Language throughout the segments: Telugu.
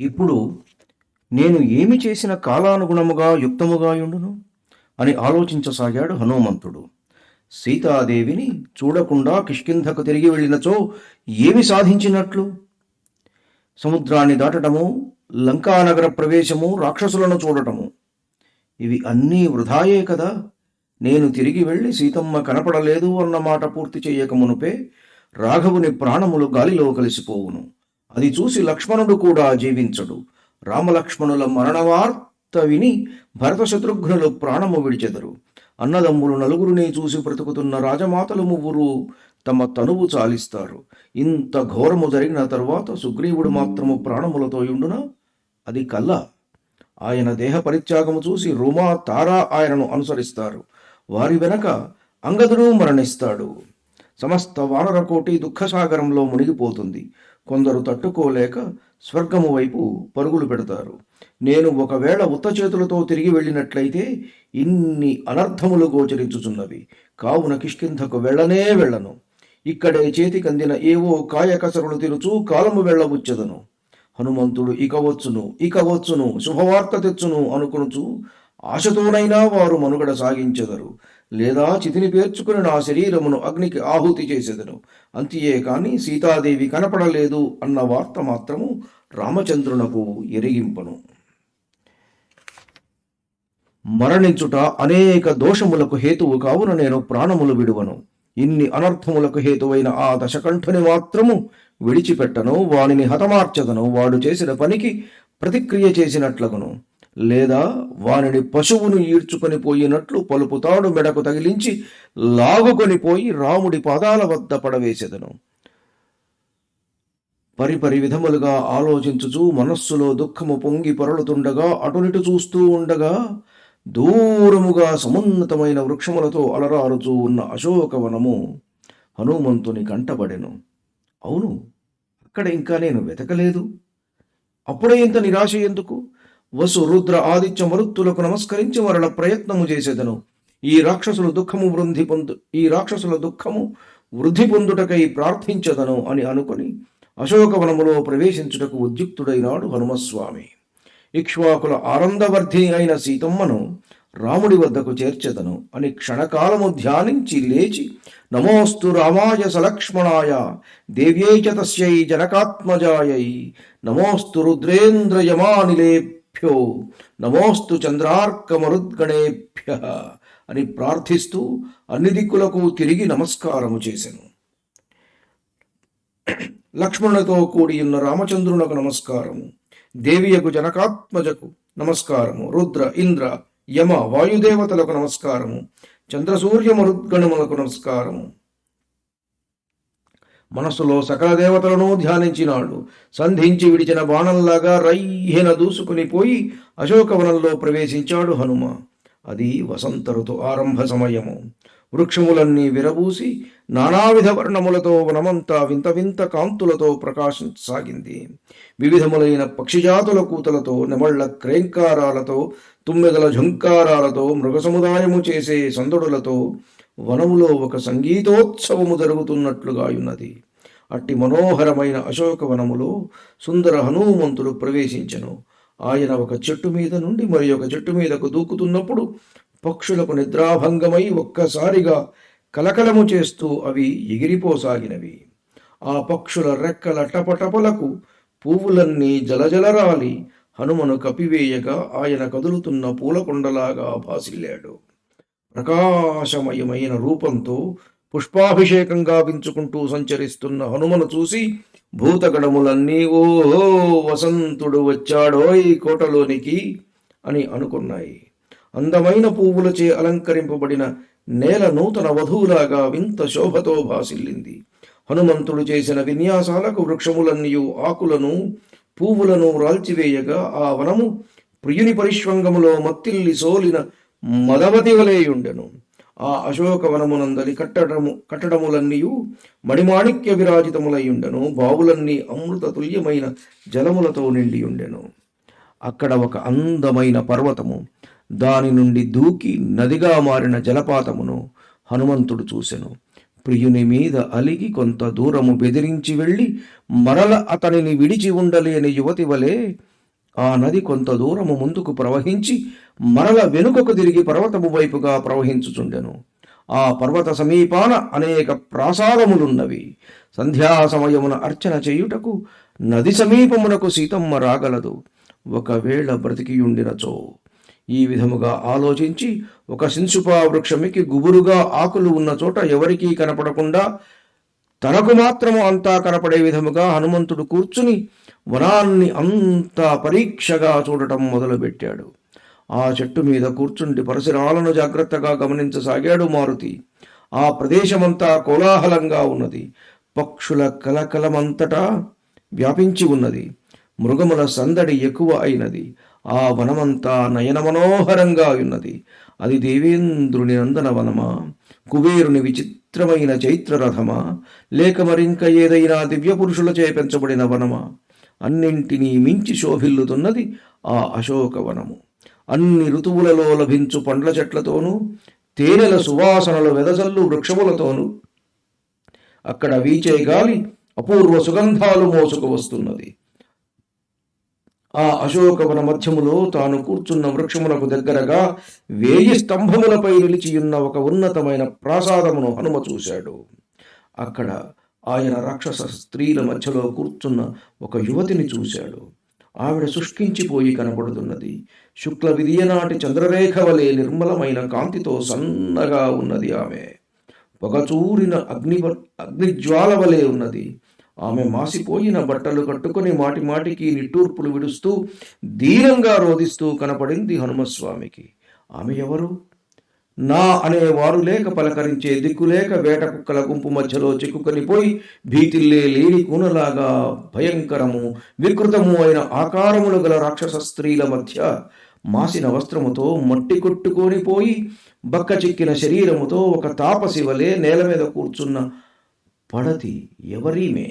ఇప్పుడు నేను ఏమి చేసిన కాలానుగుణముగా యుక్తముగా ఉండును? అని ఆలోచించసాగాడు హనుమంతుడు. సీతాదేవిని చూడకుండా కిష్కింధకు తిరిగి వెళ్ళినచో ఏమి సాధించినట్లు? సముద్రాన్ని దాటటము లంకానగర ప్రవేశము రాక్షసులను చూడటము. ఇవి అన్నీ వృధాయే కదా? నేను తిరిగి వెళ్ళి సీతమ్మ కనపడలేదు అన్న మాట పూర్తి చేయక మునుపే రాఘవుని ప్రాణములు గాలిలో కలిసిపోవును. అది చూసి లక్ష్మణుడు కూడా జీవించడు. రామలక్ష్మణుల మరణవార్త విని భరత శత్రుఘ్నులు ప్రాణము విడిచెదరు. అన్నదమ్ములు నలుగురిని చూసి బ్రతుకుతున్న రాజమాతలు ముగ్గురు తమ తనువు చాలిస్తారు. ఇంత ఘోరము జరిగిన తరువాత సుగ్రీవుడు మాత్రము ప్రాణములతో ఉండునా అది కల్ల ఆయన దేహ పరిత్యాగము చూసి రుమా తారా ఆయనను అనుసరిస్తారు. వారి వెనక అంగదుడు మరణిస్తాడు. సమస్త వానరకోటి దుఃఖసాగరంలో మునిగిపోతుంది. కొందరు తట్టుకోలేక స్వర్గము వైపు పరుగులు పెడతారు. నేను ఒకవేళ ఉత్త చేతులతో తిరిగి వెళ్ళినట్లయితే ఇన్ని అనర్థములు గోచరించుచున్నవి. కావున కిష్కింధకు వెళ్ళనే వెళ్ళను. ఇక్కడే చేతికందిన ఏవో కాయకసరులు తిరుచూ కాలము వెళ్ళబుచ్చదను. హనుమంతుడు ఇక వచ్చును ఇక వచ్చును శుభవార్త తెచ్చును అనుకునుచు ఆశతోనైనా వారు మనుగడ సాగించెదరు. లేదా చితిని పేర్చుకుని నా శరీరమును అగ్నికి ఆహుతి చేసేదను. అంతియే కాని సీతాదేవి కనపడలేదు అన్న వార్త మాత్రము రామచంద్రునకు ఎరిగింపను. మరణించుట అనేక దోషములకు హేతువు కావున నేను ప్రాణములు విడువను. ఇన్ని అనర్థములకు హేతువైన ఆ దశకంఠుని మాత్రము విడిచిపెట్టను వానిని హతమార్చదను వాడు చేసిన పనికి ప్రతిక్రియ చేసినట్లగును. లేదా వానిని పశువును ఈడ్చుకొని పోయినట్లు పలుపుతాడు మెడకు తగిలించి లాగుకొని పోయి రాముడి పాదాల వద్ద పడవేసెదను. పరిపరి విధములుగా ఆలోచించుచూ మనస్సులో దుఃఖము పొంగి పొరలుతుండగా అటునిటు చూస్తూ ఉండగా దూరముగా సమున్నతమైన వృక్షములతో అలరారుచూ ఉన్న అశోకవనము హనుమంతుని కంటబడెను. అవును అక్కడ ఇంకా నేను వెతకలేదు. అప్పుడే ఇంత నిరాశ ఎందుకు? వసు రుద్ర ఆదిత్య మరుత్తులకు నమస్కరించి మరల ప్రయత్నము చేసేదను. ఈ రాక్షసుల దుఃఖము వృద్ధి పొందు ఈ రాక్షసుల దుఃఖము వృద్ధి పొందుటకై ప్రార్థించదను అని అనుకొని అశోకవనములో ప్రవేశించుటకు ఉద్యుక్తుడైనాడు హనుమస్వామి. ఇక్ష్వాకుల ఆనందవర్ధిని అయిన సీతమ్మను రాముడి వద్దకు చేర్చెదను అని క్షణకాలము ధ్యానించి లేచి నమోస్తు రామాయ సలక్ష్మణాయ దేవ్యై చ జనకాత్మజాయై నమోస్తు రుద్రేంద్రయమానిలేభ్యో నమోస్తు చంద్రార్కమరుద్గణేభ్య అని ప్రార్థిస్తూ అన్ని దిక్కులకు తిరిగి నమస్కారము చేసెను. లక్ష్మణులతో కూడి ఉన్న రామచంద్రునకు నమస్కారము. దేవియకు జనకాత్మజకు నమస్కారము. రుద్ర ఇంద్ర యమ వాయుదేవతలకు నమస్కారము. చంద్రసూర్యమరుద్గణములకు నమస్కారము. మనస్సులో సకల దేవతలను ధ్యానించినాడు. సంధించి విడిచిన బాణంలాగా రైహిన దూసుకుని పోయి అశోకవనంలో ప్రవేశించాడు హనుమ. అది వసంత ఋతు ఆరంభ సమయము. వృక్షములన్నీ విరబూసి నానావిధ వర్ణములతో వనమంతా వింత వింత కాంతులతో ప్రకాశించసాగింది. వివిధములైన పక్షిజాతుల కూతలతో నెమళ్ళ క్రేంకారాలతో తుమ్మెదల ఝంకారాలతో మృగ సముదాయము చేసే సందడులతో వనములో ఒక సంగీతోత్సవము జరుగుతున్నట్లుగా ఉన్నది. అట్టి మనోహరమైన అశోకవనములో సుందర హనుమంతుడు ప్రవేశించెను. ఆయన ఒక చెట్టు మీద నుండి మరి ఒక చెట్టు మీదకు దూకుతున్నప్పుడు పక్షులకు నిద్రాభంగమై ఒక్కసారిగా కలకలము చేస్తూ అవి ఎగిరిపోసాగినవి. ఆ పక్షుల రెక్కల టపటపలకు పువ్వులన్నీ జలజలరాలి. హనుమను కపివేయగా ఆయన కదులుతున్న పూలకొండలాగా భాసిల్లాడు. ప్రకాశమయమైన రూపంతో పుష్పాభిషేకం గావించుకుంటూ సంచరిస్తున్న హనుమను చూసి భూతగణములన్నీ ఓ వసంతుడు వచ్చాడోయ్ కోటలోనికి అని అనుకున్నాయి. అందమైన పువ్వులచే అలంకరింపబడిన నేల నూతన వధువులాగా వింత శోభతో భాసిల్లింది. హనుమంతుడు చేసిన విన్యాసాలకు వృక్షములన్నీ ఆకులను పువ్వులను రాల్చివేయగా ఆ వనము ప్రియుని పరిశ్వంగములో మత్తిల్లి సోలిన మదవతి వలేయుండెను ఆ అశోకవనమునందలి కట్టడము కట్టడములన్నీయు మణిమాణిక్య విరాజితములయ్యుండెను బావులన్నీ అమృత తుల్యమైన జలములతో నిండియుండెను. అక్కడ ఒక అందమైన పర్వతము. దాని నుండి దూకి నదిగా మారిన జలపాతమును హనుమంతుడు చూసెను. ప్రియుని మీద అలిగి కొంత దూరము బెదిరించి వెళ్ళి మరల అతనిని విడిచి ఉండలేని యువతి వలె ఆ నది కొంత దూరము ముందుకు ప్రవహించి మరల వెనుకకు తిరిగి పర్వతము వైపుగా ప్రవహించుచుండెను. ఆ పర్వత సమీపాన అనేక ప్రాసాదములున్నవి. సంధ్యా సమయమున అర్చన చేయుటకు నది సమీపమునకు సీతమ్మ రాగలదు. ఒకవేళ బ్రతికియుండినచో. ఈ విధముగా ఆలోచించి ఒక శింసుపా వృక్షమికి గుబురుగా ఆకులు ఉన్న చోట ఎవరికీ కనపడకుండా తనకు మాత్రము అంతా కనపడే విధముగా హనుమంతుడు కూర్చుని వనాన్ని అంతా పరీక్షగా చూడటం మొదలుపెట్టాడు. ఆ చెట్టు మీద కూర్చుండి పరిసరాలను జాగ్రత్తగా గమనించసాగాడు మారుతి. ఆ ప్రదేశమంతా కోలాహలంగా ఉన్నది. పక్షుల కలకలమంతటా వ్యాపించి ఉన్నది. మృగముల సందడి ఎక్కువ అయినది. ఆ వనమంతా నయన మనోహరంగా ఉన్నది. అది దేవేంద్రుని నందనవనమా కుబేరుని విచిత్రమైన చైత్రరథమా లేక మరింక ఏదైనా దివ్య పురుషులచే పెంచబడిన వనమా. అన్నింటినీ మించి శోభిల్లుతున్నది ఆ అశోకవనము. అన్ని ఋతువులలో లభించు పండ్ల చెట్లతోనూ తేనెల సువాసనలు వెదజల్లు వృక్షములతోనూ అక్కడ వీచే గాలి అపూర్వ సుగంధాలు మోసుకు వస్తున్నది. ఆ అశోకవన మధ్యములో తాను కూర్చున్న వృక్షమునకు దగ్గరగా వేయి స్తంభములపై నిలిచియున్న ఒక ఉన్నతమైన ప్రాసాదమును హనుమ చూశాడు. అక్కడ ఆయన రాక్షస స్త్రీల మధ్యలో కూర్చున్న ఒక యువతిని చూశాడు. ఆవిడ శుష్కించిపోయి కనబడుతున్నది శుక్ల విదియనాటి చంద్రరేఖ వలె నిర్మలమైన కాంతితో సన్నగా ఉన్నది ఆమె. పొగచూరిన అగ్ని అగ్నిజ్వాల వలె ఉన్నది. ఆమె మాసిపోయిన బట్టలు కట్టుకుని మాటి మాటికి నిట్టూర్పులు విడుస్తూ దీనంగా రోధిస్తూ కనపడింది హనుమస్వామికి. ఆమె ఎవరు? నా అనేవారు లేక పలకరించే దిక్కులేక వేట కుక్కల గుంపు మధ్యలో చిక్కుకొనిపోయి భీతిల్లే లేని కూనలాగా భయంకరము వికృతము అయిన ఆకారములు గల రాక్షస స్త్రీల మధ్య మాసిన వస్త్రముతో మట్టి కొట్టుకొని పోయి బక్క చిక్కిన శరీరముతో ఒక తాపసి వలె నేల మీద కూర్చున్న పడతి ఎవరీమే?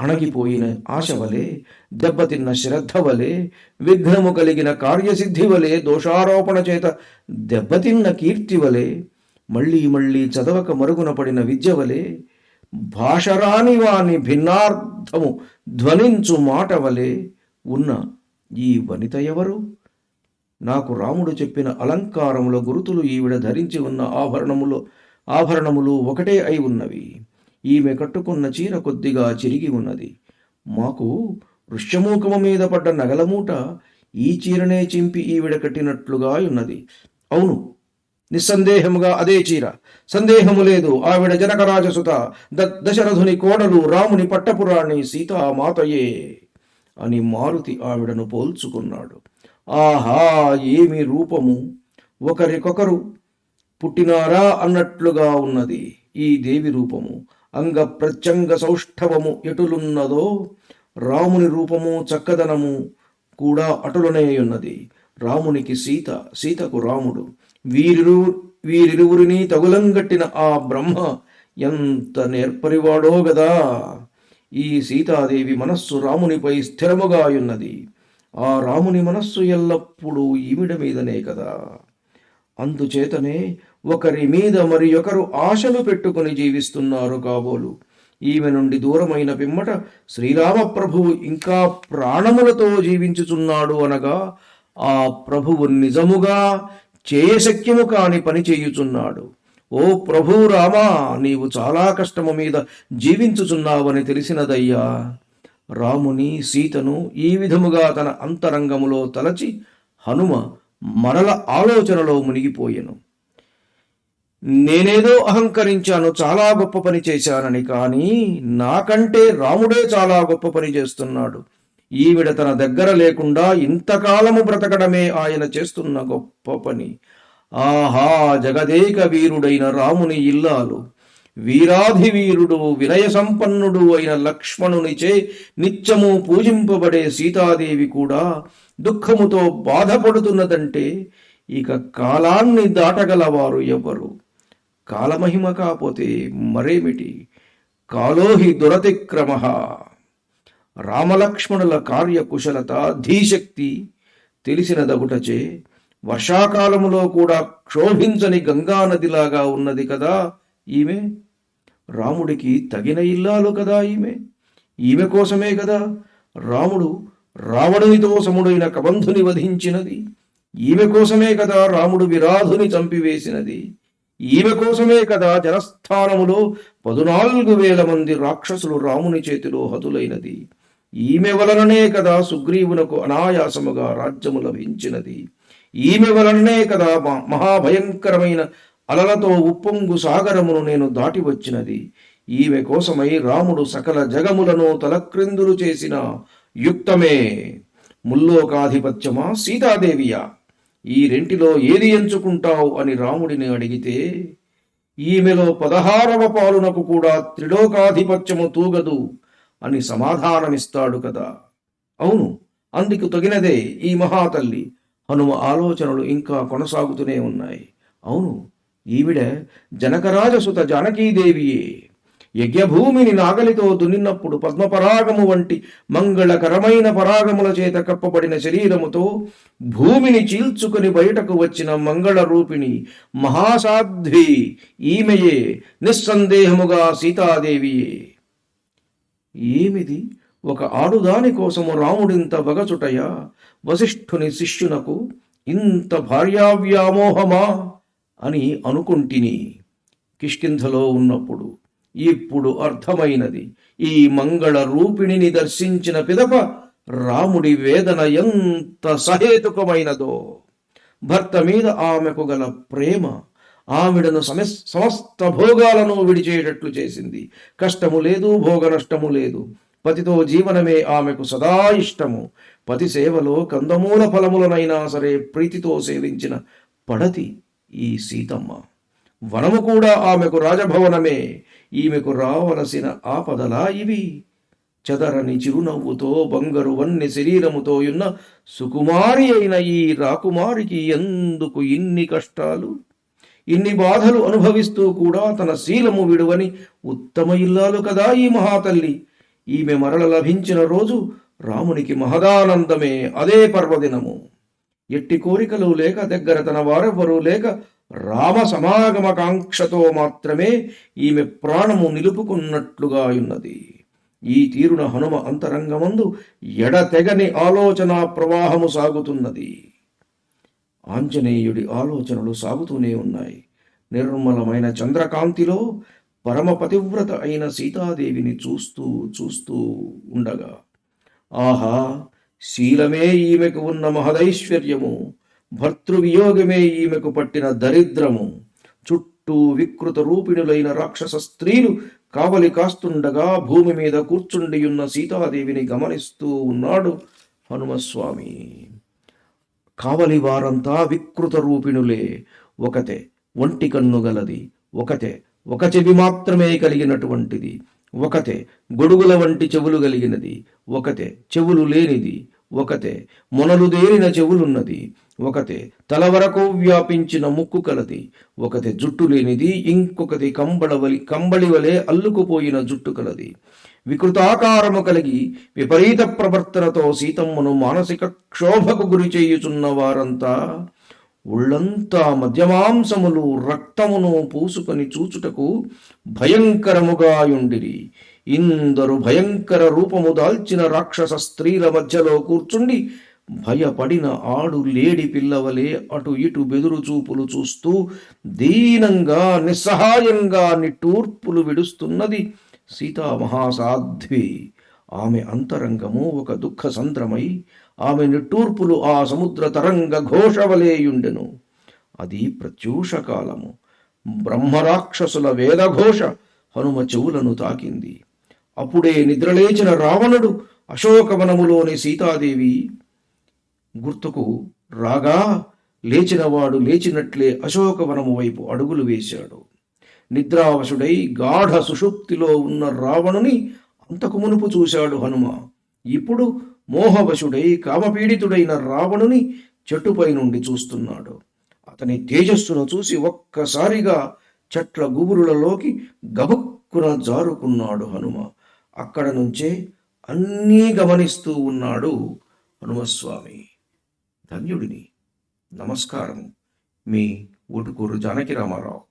అణగిపోయిన ఆశ వలె దెబ్బతిన్న శ్రద్ధ వలె విఘ్నము కలిగిన కార్యసిద్ధి వలె దోషారోపణ చేత దెబ్బతిన్న కీర్తి వలె మళ్ళీ మళ్ళీ చదవక మరుగున పడిన విద్య వలె భాషరాని వాని భిన్నార్థము ధ్వనించు మాట వలె ఉన్న ఈ వనిత ఎవరు? నాకు రాముడు చెప్పిన అలంకారముల గురుతులు ఈవిడ ధరించి ఉన్న ఆభరణములు ఆభరణములు ఒకటే అయి ఉన్నవి. ఈమె కట్టుకున్న చీర కొద్దిగా చిరిగి ఉన్నది. మాకు వృష్యమూకము మీద పడ్డ నగలమూట ఈ చీరనే చింపి ఈవిడ కట్టినట్లుగా ఉన్నది. అవును నిస్సందేహముగా అదే చీర. సందేహము లేదు. ఆవిడ జనకరాజసుత ద దశరథుని కోడలు రాముని పట్టపురాణి సీతామాతయే అని మారుతి ఆవిడను పోల్చుకున్నాడు. ఆహా ఏమి రూపము? ఒకరికొకరు పుట్టినారా అన్నట్లుగా ఉన్నది ఈ దేవి రూపము. అంగ ప్రత్యంగ సౌష్ఠవము ఎటులున్నదో రాముని రూపము చక్కదనము కూడా అటులనే ఉన్నది రామునికి సీత సీతకు రాముడు. వీరిరు వీరిరువురిని తగులంగట్టిన ఆ బ్రహ్మ ఎంత నేర్పరివాడో గదా! ఈ సీతాదేవి మనస్సు రామునిపై స్థిరముగా ఉన్నది ఆ రాముని మనస్సు ఎల్లప్పుడూ ఈవిడ మీదనే కదా! అందుచేతనే ఒకరి మీద మరి ఒకరు ఆశలు పెట్టుకుని జీవిస్తున్నారు కాబోలు. ఈమె నుండి దూరమైన పిమ్మట శ్రీరామప్రభువు ఇంకా ప్రాణములతో జీవించుచున్నాడు అనగా ఆ ప్రభువు నిజముగా చేయశక్యము కాని పని చేయుచున్నాడు. ఓ ప్రభు రామా నీవు చాలా కష్టము మీద జీవించుచున్నావని తెలిసినదయ్యా. రాముని సీతను ఈ విధముగా తన అంతరంగములో తలచి హనుమ మరల ఆలోచనలో మునిగిపోయెను. నేనేదో అహంకరించాను చాలా గొప్ప పని చేశానని కానీ నాకంటే రాముడే చాలా గొప్ప పని చేస్తున్నాడు. ఈవిడ తన దగ్గర లేకుండా ఇంతకాలము బ్రతకడమే ఆయన చేస్తున్న గొప్ప పని. ఆహా జగదేక వీరుడైన రాముని ఇల్లాలు. వీరాధి వీరుడు వినయ సంపన్నుడు అయిన లక్ష్మణునిచే నిత్యము పూజింపబడే సీతాదేవి కూడా దుఃఖముతో బాధపడుతున్నదంటే ఇక కాలాన్ని దాటగలవారు ఎవరు? కాలమహిమ కాపోతే మరేమిటి? కాలోహి దురతిక్రమ. రామలక్ష్మణుల కార్యకుశలత ధీశక్తి తెలిసిన దగుటచే వర్షాకాలములో కూడా క్షోభించని గంగానదిలాగా ఉన్నది కదా ఈమె. రాముడికి తగిన ఇల్లాలు కదా ఈమె. ఈమె కోసమే కదా రాముడు రావణునితో సముడైన కబంధుని వధించినది. ఈమె కోసమే కదా రాముడు విరాధుని చంపివేసినది. ఈమె కోసమే కదా జనస్థానములో పదునాలుగు వేల మంది రాక్షసులు రాముని చేతిలో హతులైనది. ఈమె వలననే కదా సుగ్రీవునకు అనాయాసముగా రాజ్యము లభించినది. ఈమె వలననే కదా మ- మహాభయంకరమైన అలలతో ఉప్పొంగు సాగరమును నేను దాటి వచ్చినది. ఈమె కోసమై రాముడు సకల జగములను తలక్రిందులు చేసిన యుక్తమే. ముల్లోకాధిపత్యమా సీతాదేవియా? ఈ రెంటిలో ఏది ఎంచుకుంటావు అని రాముడిని అడిగితే ఈమెలో పదహారవ పాలునకు కూడా త్రిలోకాధిపత్యము తూగదు అని సమాధానమిస్తాడు కదా. అవును అందుకు తగినదే ఈ మహాతల్లి. హనుమ ఆలోచనలు ఇంకా కొనసాగుతూనే ఉన్నాయి. అవును ఈవిడ జనకరాజసుత జానకీదేవియే. యజ్ఞభూమిని నాగలితో దున్నినప్పుడు పద్మపరాగము వంటి మంగళకరమైన పరాగముల చేత కప్పబడిన శరీరముతో భూమిని చీల్చుకుని బయటకు వచ్చిన మంగళ రూపిణి మహాసాధ్వి ఈమెయే నిస్సందేహముగా సీతాదేవియే. ఏమిది? ఒక ఆడుదాని కోసము రాముడింత వగచుటయా వశిష్ఠుని శిష్యునకు ఇంత భార్యావ్యామోహమా అని అనుకుంటిని కిష్కింధలో ఉన్నప్పుడు ఇప్పుడు అర్థమైనది. ఈ మంగళ రూపిణిని దర్శించిన పిదప రాముడి వేదన ఎంత సహేతుకమైనదో. భర్త మీద ఆమెకు గల ప్రేమ ఆవిడను సమస్ సమస్త భోగాలను విడిచేటట్లు చేసింది. కష్టము లేదు భోగ నష్టము లేదు. పతితో జీవనమే ఆమెకు సదా ఇష్టము. పతి సేవలో కందమూల ఫలములనైనా సరే ప్రీతితో సేవించిన పడతి ఈ సీతమ్మ. వనము కూడా ఆమెకు రాజభవనమే. ఈమెకు రావలసిన ఆపదలా ఇవి చదరని చిరునవ్వుతో బంగరు వన్నె శరీరముతో ఉన్న సుకుమారి అయిన ఈ రాకుమారికి ఎందుకు ఇన్ని కష్టాలు? ఇన్ని బాధలు అనుభవిస్తూ కూడా తన శీలము విడువని ఉత్తమ ఇల్లాలు కదా ఈ మహాతల్లి. ఈమె మరల లభించిన రోజు రామునికి మహదానందమే అదే పర్వదినము. ఎట్టి కోరికలు లేక దగ్గర తన వారెవ్వరూ లేక రామ సమాగమకాంక్షతో మాత్రమే ఈమె ప్రాణము నిలుపుకున్నట్లుగా ఉన్నది. ఈ తీరున హనుమ అంతరంగమందు ఎడతెగని ఆలోచన ప్రవాహము సాగుతున్నది. ఆంజనేయుడి ఆలోచనలు సాగుతూనే ఉన్నాయి. నిర్మలమైన చంద్రకాంతిలో పరమ పతివ్రత అయిన సీతాదేవిని చూస్తూ చూస్తూ ఉండగా ఆహా శీలమే ఈమెకు ఉన్న మహదైశ్వర్యము. భర్తృవియోగమే ఈమెకు పట్టిన దరిద్రము. చుట్టూ వికృత రూపిణులైన రాక్షస స్త్రీలు కావలి కాస్తుండగా భూమి మీద కూర్చుండియున్న సీతాదేవిని గమనిస్తూ ఉన్నాడు హనుమస్వామి. కావలి వారంతా వికృత రూపిణులే. ఒకతే ఒంటి కన్ను గలది ఒకతే ఒక చెవి మాత్రమే కలిగినటువంటిది ఒకతే గొడుగుల వంటి చెవులు కలిగినది ఒకతే చెవులు లేనిది ఒకతే మొనలుదేరిన చెవులున్నది ఒకతే తల వరకు వ్యాపించిన ముక్కు కలది ఒకతే జుట్టు లేనిది ఇంకొకటి కంబళవలి కంబళి వలె అల్లుకుపోయిన జుట్టు కలది. వికృతాకారము కలిగి విపరీత ప్రవర్తనతో సీతమ్మను మానసిక క్షోభకు గురి చేయుచున్న వారంతా ఒళ్ళంతా మధ్యమాంసములు రక్తమును పూసుకొని చూచుటకు భయంకరముగా యుండిరి. ఇందరు భయంకర రూపము దాల్చిన రాక్షస స్త్రీల మధ్యలో కూర్చుండి భయపడిన ఆడు లేడి పిల్లవలే అటు ఇటు బెదురు చూపులు చూస్తూ దీనంగా నిస్సహాయంగా నిట్టూర్పులు విడుస్తున్నది సీతామహాసాధ్వి ఆమె అంతరంగము ఒక దుఃఖ సంద్రమై ఆమె నిట్టూర్పులు ఆ సముద్ర తరంగ ఘోషవలేయుండెను అది ప్రత్యూష కాలము. బ్రహ్మరాక్షసుల వేదఘోష హనుమ చెవులను తాకింది. అప్పుడే నిద్రలేచిన రావణుడు అశోకవనములోని సీతాదేవి గుర్తుకు రాగా లేచినవాడు లేచినట్లే అశోకవనము వైపు అడుగులు వేశాడు. నిద్రావశుడై గాఢ సుషుప్తిలో ఉన్న రావణుని అంతకు మునుపు చూశాడు హనుమ. ఇప్పుడు మోహవశుడై కామపీడితుడైన రావణుని చెట్టుపై నుండి చూస్తున్నాడు. అతని తేజస్సును చూసి ఒక్కసారిగా చెట్ల గుబురులలోకి గబుక్కున జారుకున్నాడు హనుమ. అక్కడ నుంచే అన్నీ గమనిస్తూ ఉన్నాడు హనుమస్వామి. ధన్యుడిని. నమస్కారం మీ ఊటుకూరు జానకి రామారావు.